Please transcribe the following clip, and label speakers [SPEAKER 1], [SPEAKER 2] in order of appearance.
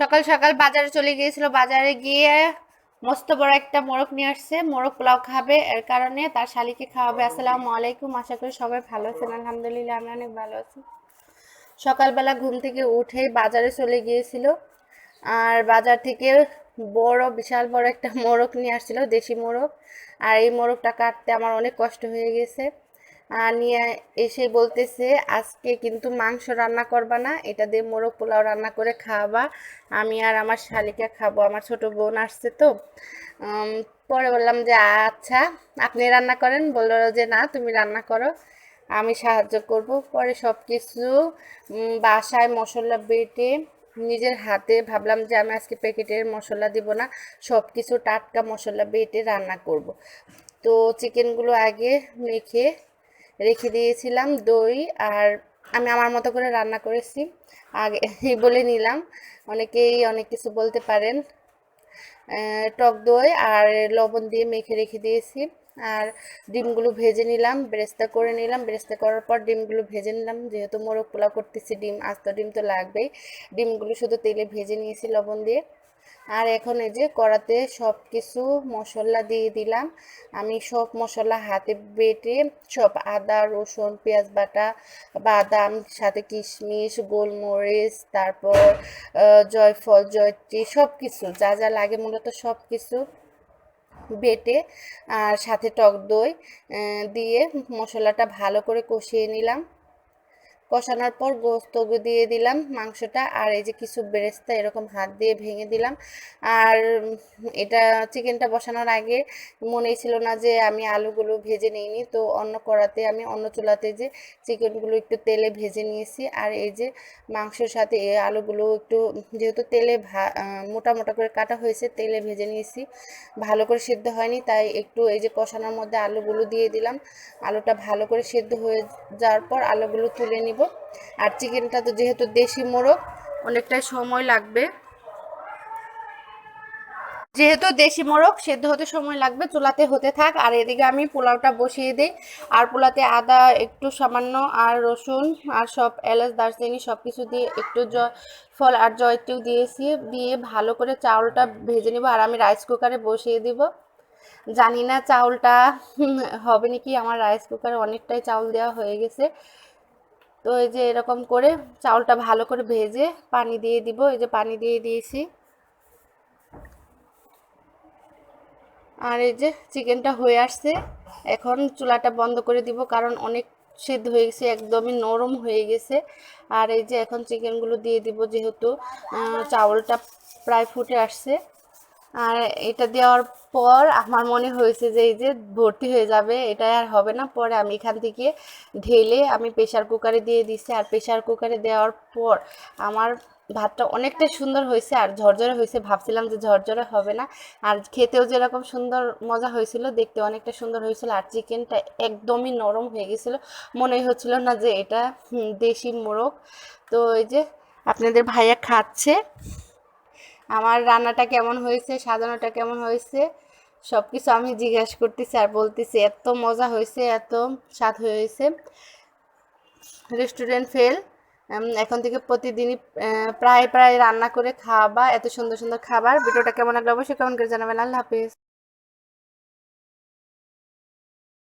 [SPEAKER 1] সকাল সকাল বাজারে চলে গিয়েছিল। বাজারে গিয়ে মস্ত বড় একটা মোরগ নিয়ে আসছে। মোরগ পোলাও খাবে, এর কারণে তার শালিকে খাওয়াবে। আসসালামু আলাইকুম, আশা করি সবাই ভালো আছেন। আলহামদুলিল্লাহ আমি অনেক ভালো আছি। সকালবেলা ঘুম থেকে উঠেই বাজারে চলে গিয়েছিল। আর বাজার থেকে বড়, বিশাল বড় একটা মোরগ নিয়ে আসছিল, দেশি মোরগ। আর এই মোরগটা কাটতে আমার অনেক কষ্ট হয়ে গেছে। নিয়ে এসে বলতেছে, আজকে কিন্তু মাংস রান্না করবা না, এটা দিয়ে মোরগ পোলাও রান্না করে খাওয়াবা। আমি আর আমার শালিকা খাব, আমার ছোট বোন আসছে তো। পরে বললাম যে আচ্ছা আপনি রান্না করেন। বলল যে, না, তুমি রান্না করো, আমি সাহায্য করব। পরে সব কিছু বাসায় মশলা বেটে নিজের হাতে ভাবলাম যে, আমি আজকে প্যাকেটের মশলা দিব না সব কিছু টাটকা মশলা বেটে রান্না করব। তো চিকেনগুলো আগে মেখে রেখে দিয়েছিলাম দই আর আমি আমার মতো করে রান্না করেছি। আগে বলে নিলাম, অনেকেই অনেক কিছু বলতে পারেন। টক দই আর লবণ দিয়ে মেখে রেখে দিয়েছি। আর ডিমগুলো ভেজে নিলাম, বেরেস্তা করে নিলাম। বেরেস্তা করার পর ডিমগুলো ভেজে নিলাম। যেহেতু মোরগ পোলাও করতেছি, ডিম, আস্ত ডিম তো লাগবেই। ডিমগুলো শুধু তেলে ভেজে নিয়েছি লবণ দিয়ে। আর এখন এই যে কড়াতে সব কিছু মশলা দিয়ে দিলাম। আমি সব মশলা হাতে বেটে সব আদা, রসুন, পেঁয়াজ বাটা, বাদাম, সাথে কিশমিশ, গোলমরিচ, তারপর জয়ফল, জয়ত্রী সব কিছু যা যা লাগে মূলত সব কিছু বেটে আর সাথে টক দই দিয়ে মশলাটা ভালো করে কষিয়ে নিলাম। কষানোর পর গোস্ত দিয়ে দিলাম মাংসটা, আর এই যে কিছু বেরেস্তা এরকম হাত দিয়ে ভেঙে দিলাম। আর এটা চিকেনটা বসানোর আগে মনেই ছিল না যে আমি আলুগুলো ভেজে নিইনি, তো অন্য কড়াতে আমি অন্য চুলাতে যে চিকেনগুলো একটু তেলে ভেজে নিয়েছি। আর এই যে মাংসের সাথে এই আলুগুলো একটু যেহেতু তেলে ভা মোটা মোটা করে কাটা হয়েছে, তেলে ভেজে নিয়েছি। ভালো করে সিদ্ধ হয়নি, তাই একটু এই যে কষানোর মধ্যে আলুগুলো দিয়ে দিলাম। আলুটা ভালো করে সিদ্ধ হয়ে যাওয়ার পর আলুগুলো তুলে নিব। আর চিকেনটা তো যেহেতু দেশি মোরগ, অনেকটাই সময় লাগবে। যেহেতু দেশি মোরগ, সেদ্ধ হতে সময় লাগবে, চুলাতে হতে থাক। আর এদিকে আমি পোলাওটা বসিয়ে দিই। আর পোলাতে আদা, একটু সামান্য, আর রসুন, আর সব এলাচ, দারচিনি সব কিছু দিয়ে একটু ফল আর জয়টিও দিয়েছি। দিয়ে ভালো করে চাউলটা ভেজে নিব। আর আমি রাইস কুকারে বসিয়ে দিব। জানি না চাউলটা হবে নাকি? আমার রাইস কুকারে অনেকটাই চাউল দেওয়া হয়ে গেছে। তো এই যে এরকম করে চাউলটা ভালো করে ভেজে পানি দিয়ে দিব, এই যে পানি দিয়ে দিয়েছি। আর এই যে চিকেনটা হয়ে আসছে, এখন চুলাটা বন্ধ করে দিব কারণ অনেক সিদ্ধ হয়ে গেছে, একদমই নরম হয়ে গেছে। আর এই যে এখন চিকেনগুলো দিয়ে দিব যেহেতু চাউলটা প্রায় ফুটে আসছে। আর এটা দেওয়ার পর আমার মনে হয়েছে যে এই যে ভর্তি হয়ে যাবে এটা আর হবে না। পরে আমি এখান থেকে ঢেলে আমি প্রেশার কুকারে দিয়ে দিছি। আর প্রেশার কুকারে দেওয়ার পর আমার ভাতটা অনেকটাই সুন্দর হয়েছে আর ঝরঝরে হয়েছে। ভাবছিলাম যে ঝরঝরে হবে না। আর খেতেও যেরকম সুন্দর মজা হয়েছিল, দেখতে অনেকটা সুন্দর হয়েছিল। আর চিকেনটা একদমই নরম হয়ে গেছিল। মনেই হচ্ছিল না যে এটা দেশি মোরগ। তো এই যে আপনাদের ভাইয়া খাচ্ছে। আমার রান্নাটা কেমন হয়েছে, সাজানোটা কেমন হয়েছে সব কিছু আমি জিজ্ঞাসা করতেছি আর বলতেছি, এত মজা হয়েছে, এত স্বাদ হয়েছে। রেস্টুরেন্ট ফেল এখন থেকে প্রতিদিনই প্রায় প্রায় রান্না করে খাওয়াবা এত সুন্দর সুন্দর খাবার। ভিডিওটা কেমন লাগল অবশ্যই কেমন করে জানাবেন। আল্লাহ হাফিজ।